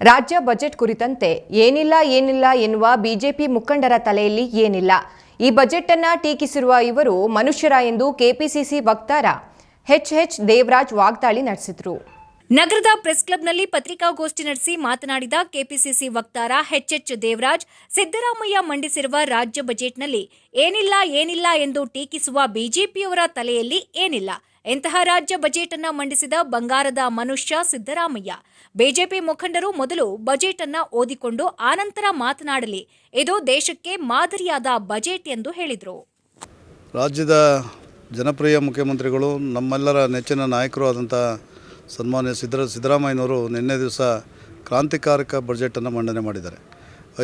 ರಾಜ್ಯ ಬಜೆಟ್ ಕುರಿತಂತೆ ಏನಿಲ್ಲ ಏನಿಲ್ಲ ಎನ್ನುವ ಬಿಜೆಪಿ ಮುಖಂಡರ ತಲೆಯಲ್ಲಿ ಏನಿಲ್ಲ. ಈ ಬಜೆಟ್ ಅನ್ನ ಟೀಕಿಸಿರುವ ಇವರು ಮನುಷ್ಯರ ಎಂದು ಕೆಪಿಸಿಸಿ ವಕ್ತಾರ ಎಚ್ ಎಚ್ ದೇವರಾಜ್ ವಾಗ್ದಾಳಿ ನಡೆಸಿದ್ರು. ನಗರದ ಪ್ರೆಸ್ ಕ್ಲಬ್ನಲ್ಲಿ ಪತ್ರಿಕಾಗೋಷ್ಠಿ ನಡೆಸಿ ಮಾತನಾಡಿದ ಕೆಪಿಸಿಸಿ ವಕ್ತಾರ ಎಚ್ಎಚ್ ದೇವರಾಜ್, ಸಿದ್ದರಾಮಯ್ಯ ಮಂಡಿಸಿರುವ ರಾಜ್ಯ ಬಜೆಟ್ನಲ್ಲಿ ಏನಿಲ್ಲ ಏನಿಲ್ಲ ಎಂದು ಟೀಕಿಸುವ ಬಿಜೆಪಿಯವರ ತಲೆಯಲ್ಲಿ ಏನಿಲ್ಲ. ಇಂತಹ ರಾಜ್ಯ ಬಜೆಟ್ ಅನ್ನ ಮಂಡಿಸಿದ ಬಂಗಾರದ ಮನುಷ್ಯ ಸಿದ್ದರಾಮಯ್ಯ. ಬಿಜೆಪಿ ಮುಖಂಡರು ಮೊದಲು ಬಜೆಟ್ ಅನ್ನ ಓದಿಕೊಂಡು ಆನಂತರ ಮಾತನಾಡಲಿ. ಇದು ದೇಶಕ್ಕೆ ಮಾದರಿಯಾದ ಬಜೆಟ್ ಎಂದು ಹೇಳಿದರು. ರಾಜ್ಯದ ಜನಪ್ರಿಯ ಮುಖ್ಯಮಂತ್ರಿಗಳು, ನಮ್ಮೆಲ್ಲರ ನೆಚ್ಚಿನ ನಾಯಕರು ಆದಂಥ ಸನ್ಮಾನ್ಯ ಸಿದ್ದರ, ಸಿದ್ದರಾಮಯ್ಯನವರು ನಿನ್ನೆ ದಿವಸ ಕ್ರಾಂತಿಕಾರಕ ಬಜೆಟನ್ನು ಮಂಡನೆ ಮಾಡಿದ್ದಾರೆ.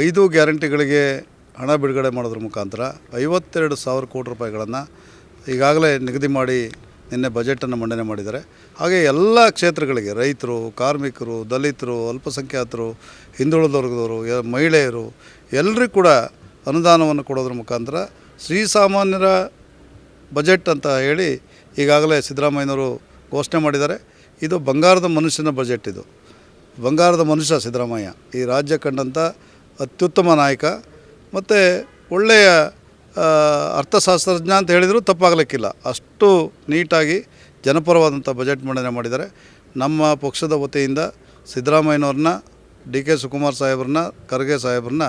ಐದು ಗ್ಯಾರಂಟಿಗಳಿಗೆ ಹಣ ಬಿಡುಗಡೆ ಮಾಡೋದ್ರ ಮುಖಾಂತರ ಐವತ್ತೆರಡು ಸಾವಿರ ಕೋಟಿ ರೂಪಾಯಿಗಳನ್ನು ಈಗಾಗಲೇ ನಿಗದಿ ಮಾಡಿ ನಿನ್ನೆ ಬಜೆಟನ್ನು ಮಂಡನೆ ಮಾಡಿದ್ದಾರೆ. ಹಾಗೆ ಎಲ್ಲ ಕ್ಷೇತ್ರಗಳಿಗೆ, ರೈತರು, ಕಾರ್ಮಿಕರು, ದಲಿತರು, ಅಲ್ಪಸಂಖ್ಯಾತರು ಹಿಂದುಳಿದ ವರ್ಗದವರು ಮಹಿಳೆಯರು ಎಲ್ಲರಿಗೂ ಕೂಡ ಅನುದಾನವನ್ನು ಕೊಡೋದ್ರ ಮುಖಾಂತರ ಶ್ರೀಸಾಮಾನ್ಯರ ಬಜೆಟ್ ಅಂತ ಹೇಳಿ ಈಗಾಗಲೇ ಸಿದ್ದರಾಮಯ್ಯನವರು ಘೋಷಣೆ ಮಾಡಿದ್ದಾರೆ. ಇದು ಬಂಗಾರದ ಮನುಷ್ಯನ ಬಜೆಟ್ ಇದು. ಬಂಗಾರದ ಮನುಷ್ಯ ಸಿದ್ದರಾಮಯ್ಯ. ಈ ರಾಜ್ಯ ಕಂಡಂಥ ಅತ್ಯುತ್ತಮ ನಾಯಕ. ಮತ್ತು ಒಳ್ಳೆಯ ಅರ್ಥಶಾಸ್ತ್ರಜ್ಞ ಅಂತ ಹೇಳಿದರೂ ತಪ್ಪಾಗಲಿಕ್ಕಿಲ್ಲ. ಅಷ್ಟು ನೀಟಾಗಿ ಜನಪರವಾದಂಥ ಬಜೆಟ್ ಮಂಡನೆ ಮಾಡಿದ್ದಾರೆ. ನಮ್ಮ ಪಕ್ಷದ ವತಿಯಿಂದ ಸಿದ್ದರಾಮಯ್ಯನವ್ರನ್ನ ಡಿ ಕೆ ಸುಕುಮಾರ್ ಸಾಹೇಬ್ರನ್ನ ಖರ್ಗೆ ಸಾಹೇಬ್ರನ್ನ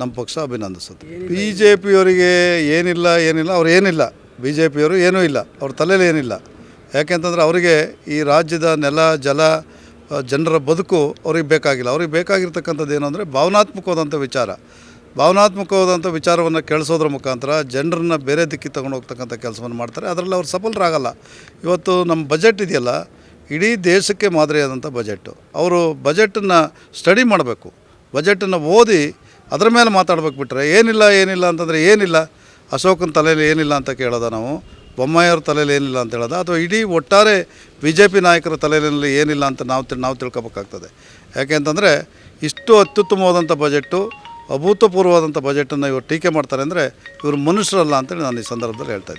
ನಮ್ಮ ಪಕ್ಷ ಅಭಿನಂದಿಸುತ್ತೆ. ಬಿ ಜೆ ಪಿಯವರಿಗೆ ಏನಿಲ್ಲ ಏನಿಲ್ಲ ಅವ್ರು ಏನಿಲ್ಲ. ಬಿ ಜೆ ಪಿಯವರು ಏನೂ ಇಲ್ಲ. ಅವ್ರ ತಲೆಯಲ್ಲಿ ಏನಿಲ್ಲ. ಯಾಕೆಂತಂದ್ರೆ ಅವರಿಗೆ ಈ ರಾಜ್ಯದ ನೆಲ ಜಲ ಜನರ ಬದುಕು ಅವ್ರಿಗೆ ಬೇಕಾಗಿಲ್ಲ. ಅವ್ರಿಗೆ ಬೇಕಾಗಿರ್ತಕ್ಕಂಥದ್ದು ಏನು ಅಂದರೆ ಭಾವನಾತ್ಮಕವಾದಂಥ ವಿಚಾರ. ಭಾವನಾತ್ಮಕವಾದಂಥ ವಿಚಾರವನ್ನು ಕೇಳಿಸೋದ್ರ ಮುಖಾಂತರ ಜನರನ್ನ ಬೇರೆ ದಿಕ್ಕಿಗೆ ತಗೊಂಡು ಹೋಗ್ತಕ್ಕಂಥ ಕೆಲಸವನ್ನು ಮಾಡ್ತಾರೆ. ಅದರಲ್ಲಿ ಅವ್ರು ಸಫಲರಾಗಲ್ಲ. ಇವತ್ತು ನಮ್ಮ ಬಜೆಟ್ ಇದೆಯಲ್ಲ, ಇಡೀ ದೇಶಕ್ಕೆ ಮಾದರಿಯಾದಂಥ ಬಜೆಟ್ಟು. ಅವರು ಬಜೆಟನ್ನು ಸ್ಟಡಿ ಮಾಡಬೇಕು. ಬಜೆಟನ್ನು ಓದಿ ಅದರ ಮೇಲೆ ಮಾತಾಡ್ಬೇಕು ಬಿಟ್ಟರೆ ಏನಿಲ್ಲ ಏನಿಲ್ಲ ಅಂತಂದರೆ ಏನಿಲ್ಲ? ಅಶೋಕನ ತಲೆಯಲ್ಲಿ ಏನಿಲ್ಲ ಅಂತ ಕೇಳೋದ ನಾವು? ಬೊಮ್ಮಾಯಿಯವ್ರ ತಲೆಯಲ್ಲಿ ಏನಿಲ್ಲ ಅಂತ ಹೇಳೋದ? ಅಥವಾ ಇಡೀ ಒಟ್ಟಾರೆ ಬಿ ಜೆ ಪಿ ನಾಯಕರ ತಲೆಯಲ್ಲಿ ಏನಿಲ್ಲ ಅಂತ ನಾವು ನಾವು ತಿಳ್ಕೊಬೇಕಾಗ್ತದೆ. ಯಾಕೆ ಅಂತಂದರೆ ಇಷ್ಟು ಅತ್ಯುತ್ತಮವಾದಂಥ ಬಜೆಟ್ಟು ಅಭೂತಪೂರ್ವವಾದಂಥ ಬಜೆಟನ್ನು ಇವರು ಟೀಕೆ ಮಾಡ್ತಾರೆ ಅಂದರೆ ಇವರು ಮನುಷ್ಯರಲ್ಲ ಅಂತೇಳಿ ನಾನು ಈ ಸಂದರ್ಭದಲ್ಲಿ ಹೇಳ್ತಾ